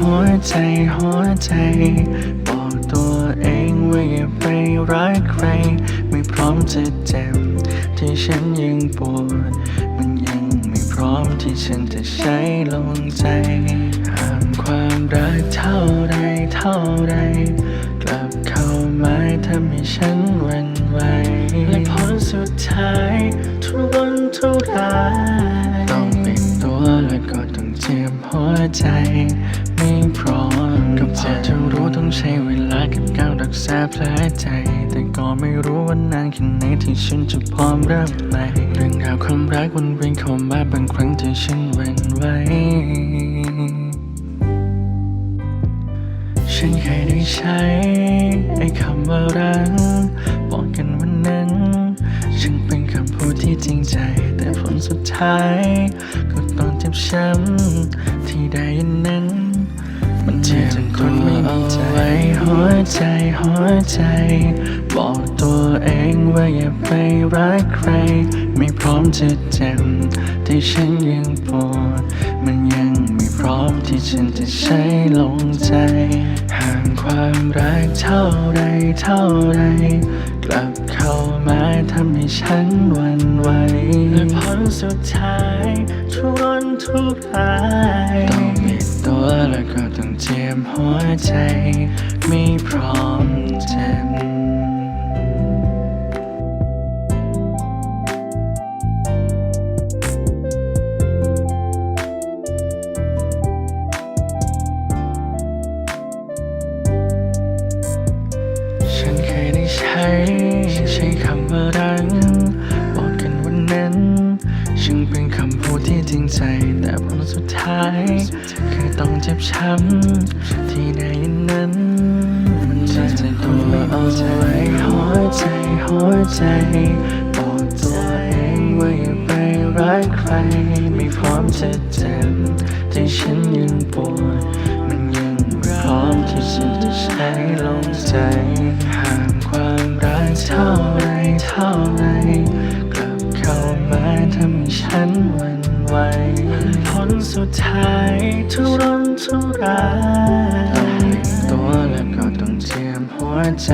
หัวใจหัวใจ บอกตัวเองว่าอย่าไปรักใคร ไม่พร้อมจะเจ็บ ที่ฉันยังปวด มันยังไม่พร้อมที่ฉันจะใช้ลงใจห้ามความรักเท่าใดเท่าใดกลับเข้ามาทำให้ฉัน ใช้เวลากับการรักษาแผลใจ แต่ก็ไม่รู้ว่านานแค่ไหนที่ฉันจะพร้อมเริ่มใหม่เรื่องราวความรักวนเวียนเข้ามาบางครั้งที่ฉันหวันไหวฉันเคยได้ใช้ไอ้คำว่ารักบอกกันวันนั้น ฉันเป็นคำพูดที่จริงใจ แต่ผลสุดท้าย ก็ต้องเจ็บช้ำที่ได้ยินนั้น ใจหัวใจ บอกตัวเองว่าอย่าไปรักใคร ไม่พร้อมจะเจ็บที่ฉันยังปวด มันยังไม่พร้อมที่ฉันจะใช้ลงใจ ห่างความรักเท่าไรเท่าไรกลับเข้ามาทำให้ฉันวันไหวและผลสุดท้ายทุรนทุราย แล้วก็ต้องเจ็บหัวใจ ไม่พร้อมเจ็บฉันเคยได้ใช้ใช้คำว่า คือต้องเจ็บช้ำที่ได้ยินนั้น มันจะใจตัวเอาไว้หัวใจหัวใจบอกตัวเองว่าอย่าไปรักใคร ไม่พร้อมจะเจ็บที่ฉันยังปวดมันยังพร้อมที่ฉันจะใช้ลงใจห้ามความรักเท่าไรเท่าไรกลับเข้ามาทำให้ฉันหวันไหว สุดท้ายทุรนทุรายต้องมีตัวแล้วก็ต้องเทียมหัวใจ